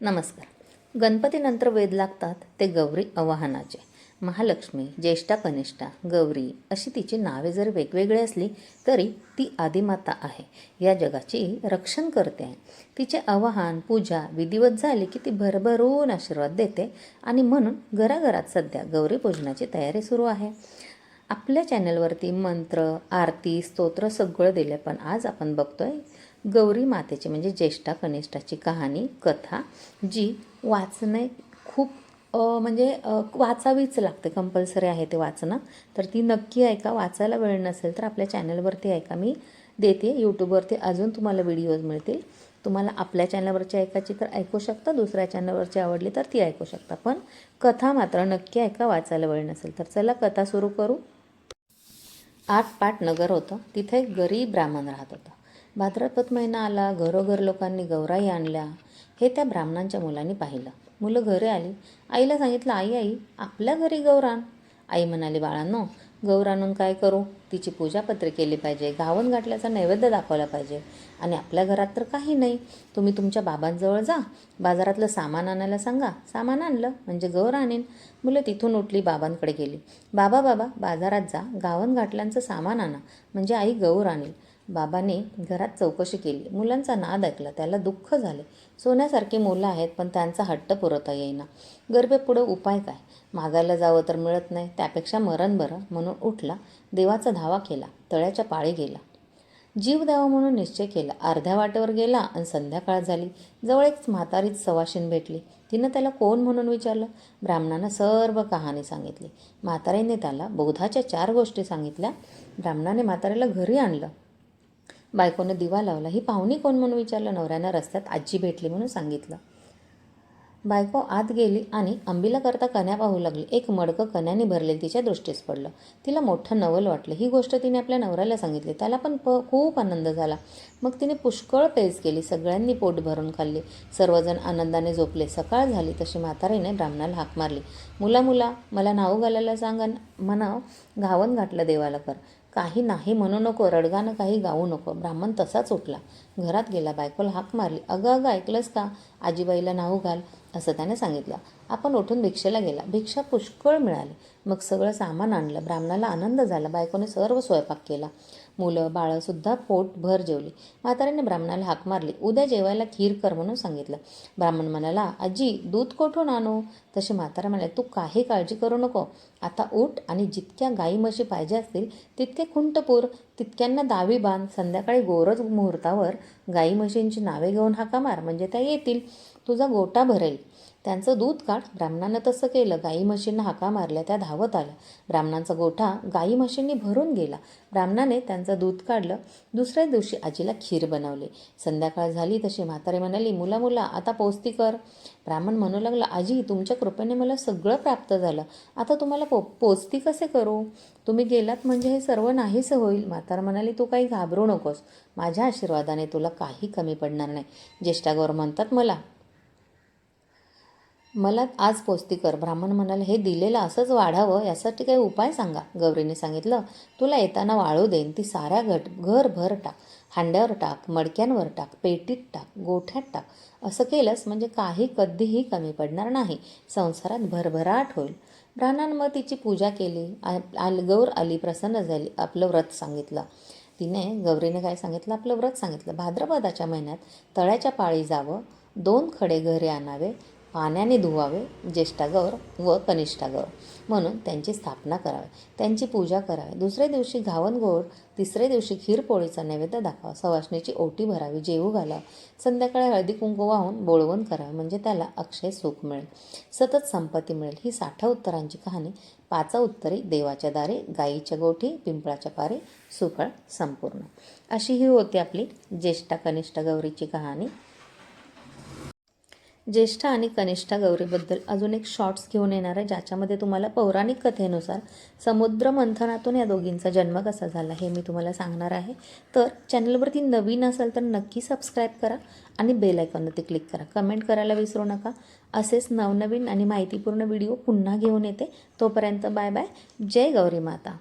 नमस्कार. गणपतीनंतर वेद लागतात ते गौरी आवाहनाचे. महालक्ष्मी ज्येष्ठा कनिष्ठा गौरी अशी तिची नावे जर वेगवेगळी असली तरी ती आदिमाता आहे. या जगाची रक्षण करते. आहे तिचे आवाहन पूजा विधिवत झाली की ती भरभरून आशीर्वाद देते आणि म्हणून घराघरात सध्या गौरी पूजनाची तयारी सुरू आहे. आपल्या चॅनलवरती मंत्र आरती स्तोत्र सगळं दिलं पण आज आपण बघतोय गौरी मातेची म्हणजे ज्येष्ठा कनिष्ठाची कहाणी कथा जी वाचणे खूप म्हणजे वाचावीच लागते. कंपल्सरी आहे ते वाचणं. तर ती नक्की ऐका. वाचायला वेळ नसेल तर आपल्या चॅनलवरती ऐका. मी देते यूट्यूबवरती अजून तुम्हाला व्हिडिओज मिळतील. तुम्हाला आपल्या चॅनलवरची ऐकायची तर ऐकू शकता. दुसऱ्या चॅनलवरची आवडली तर ती ऐकू शकता. पण कथा मात्र नक्की ऐका. वाचायला वेळ नसेल तर. चला कथा सुरू करू. आठ पाट नगर होतं. तिथे एक गरीब ब्राह्मण राहत होता. भाद्रपद महिना आला घरोघर लोकांनी गौराई आणल्या. हे त्या ब्राह्मणांच्या मुलांनी पाहिलं. मुलं घरी आली. आईला सांगितलं आई आई आपल्या घरी गौराण आई म्हणाली बाळांनो गौर आणून काय करू? तिची पूजापत्रे केली पाहिजे गावन गाठल्याचा नैवेद्य दाखवला पाहिजे. आणि आपल्या घरात तर काही नाही. तुम्ही तुमच्या बाबांजवळ जा. बाजारातलं सामान आणायला सांगा. सामान आणलं म्हणजे गौर आणीन. मुलं तिथून उठली बाबांकडे गेली. बाबा बाबा बाजारात जा. गावन गाठल्यांचं सामान आणा. म्हणजे आई गौर आणील. बाबाने घरात चौकशी केली. मुलांचा नाद ऐकला. त्याला दुःख झाले. सोन्यासारखी मुलं आहेत पण त्यांचा हट्ट पुरवता येईना. गरबेपुढं उपाय काय? मागायला जावं तर मिळत नाही. त्यापेक्षा मरण बरं म्हणून उठला. देवाचा धावा केला. तळ्याच्या पाळी गेला. जीव द्यावा म्हणून निश्चय केला. अर्ध्या वाटेवर गेला आणि संध्याकाळ झाली. जवळ एक म्हातारीच सवाशीन भेटली. तिनं त्याला कोण म्हणून विचारलं? ब्राह्मणानं सर्व कहाणी सांगितली. म्हातारीने त्याला बोधाच्या चार गोष्टी सांगितल्या. ब्राह्मणाने म्हातारीला घरी आणलं. बायकोनं दिवा लावला. ही पाहुणी कोण? म्हणून विचारलं. नवऱ्यानं रस्त्यात आजी भेटली म्हणून सांगितलं. बायको आत गेली आणि आंबीला करता कन्या पाहू लागली. एक मडकं कन्याने भरलेलं तिच्या दृष्टीस पडलं. तिला मोठं नवल वाटलं. ही गोष्ट तिने आपल्या नवऱ्याला सांगितली. त्याला पण प खूप आनंद झाला. मग तिने पुष्कळ पेज केली. सगळ्यांनी पोट भरून खाल्ली. सर्वजण आनंदाने झोपले. सकाळ झाली तशी म्हातारीने ब्राह्मणाला हाक मारली. मुला मुला मला नाव घालायला सांगा म्हणाव घावन घातलं देवाला कर. काही नाही म्हणू नको रडगानं काही गाऊ नको. ब्राह्मण तसाच उठला. घरात गेला बायकोला हाक मारली अगं अगं ऐकलंस का? आजीबाईला नाव घाल असं त्याने सांगितलं. आपण उठून भिक्षेला गेला. भिक्षा पुष्कळ मिळाली. मग सगळं सामान आणलं. ब्राह्मणाला आनंद झाला. बायकोने सर्व स्वयंपाक केला. मुलं बाळंसुद्धा पोटभर जेवली. म्हाताऱ्याने ब्राह्मणाला हाक मारली. उद्या जेवायला खीर कर म्हणून सांगितलं. ब्राह्मण म्हणाला आजी दूध कोठून आणू? तशी म्हातारा म्हणाले तू काही काळजी करू नको. आता उठ आणि जितक्या गाई म्हशी पाहिजे असतील तितके खुंटपूर तितक्यांना दावी बांध संध्याकाळी गोरज मुहूर्तावर गाई म्हशींची नावे घेऊन हाका मार म्हणजे त्या येतील. तुझा गोटा भरेल. त्यांचं दूध काढ. ब्राह्मणानं तसं केलं. गाई म्हशींना हाका मारल्या त्या धावत आल्या. ब्राह्मणांचा गोठा गाई म्हशींनी भरून गेला. ब्राह्मणाने त्यांचं दूध काढलं. दुसऱ्या दिवशी आजीला खीर बनवली. संध्याकाळ झाली तशी म्हातारी म्हणाली मुला मुला आता पोस्ती कर. ब्राह्मण म्हणू लागला आजी तुमच्या कृपेने मला सगळं प्राप्त झालं. आता तुम्हाला पो पोचती कसे करू? तुम्ही गेलात म्हणजे हे सर्व नाहीसं होईल. म्हातार म्हणाली तू काही घाबरू नकोस. माझ्या आशीर्वादाने तुला काही कमी पडणार नाही. ज्येष्ठागौर म्हणतात मला मला आज पोस्ती कर ब्राह्मण म्हणाले हे दिलेलं असंच वाढावं यासाठी काही उपाय सांगा. गौरीने सांगितलं तुला येताना वाळू देईन ती साऱ्या घट घरभर टाक हांड्यावर टाक मडक्यांवर टाक पेटीत टाक गोठ्यात टाक. असं केलंस म्हणजे काही कधीही कमी पडणार नाही संसारात भरभराट होईल. ब्राह्मणानं मग तिची पूजा केली आ- आल गौर आली प्रसन्न झाली आपलं व्रत सांगितलं. तिने गौरीने काय सांगितलं आपलं व्रत सांगितलं. भाद्रपदाच्या महिन्यात तळ्याच्या पाळी जावं दोन खडे घरी आणावे पाण्याने धुवावे ज्येष्ठागौर व कनिष्ठागौर म्हणून त्यांची स्थापना करावी. त्यांची पूजा करावी. दुसऱ्या दिवशी घावन तिसऱ्या दिवशी खीरपोळीचा नैवेद्य दाखवा. सवासणीची ओटी भरावी जेवू घालावा. संध्याकाळी हळदी कुंकू वाहून बोळवण करावे म्हणजे त्याला अक्षय सुख मिळेल. सतत संपत्ती मिळेल. ही साठा उत्तरांची कहाणी पाचा उत्तरे देवाच्या दारी गाईच्या गोठी पिंपळाच्या पारी सुफळ संपूर्ण. अशी ही होती आपली ज्येष्ठा कनिष्ठ गौरीची कहाणी. ज्येष्ठ आणि कनिष्ठा गौरीबद्दल अजून एक शॉर्ट्स घेऊन येणार आहे ज्याच्यामध्ये तुम्हाला पौराणिक कथेनुसार समुद्र मंथनातून या दोघींचा जन्म कसा झाला हे मी तुम्हाला सांगणार आहे. तर चॅनलवरती नवीन असाल तर नक्की सबस्क्राईब करा आणि बेल आयकॉनवरती क्लिक करा. कमेंट करायला विसरू नका. असेच नवनवीन आणि माहितीपूर्ण व्हिडिओ पुन्हा घेऊन येते. तोपर्यंत बाय बाय जय गौरी माता.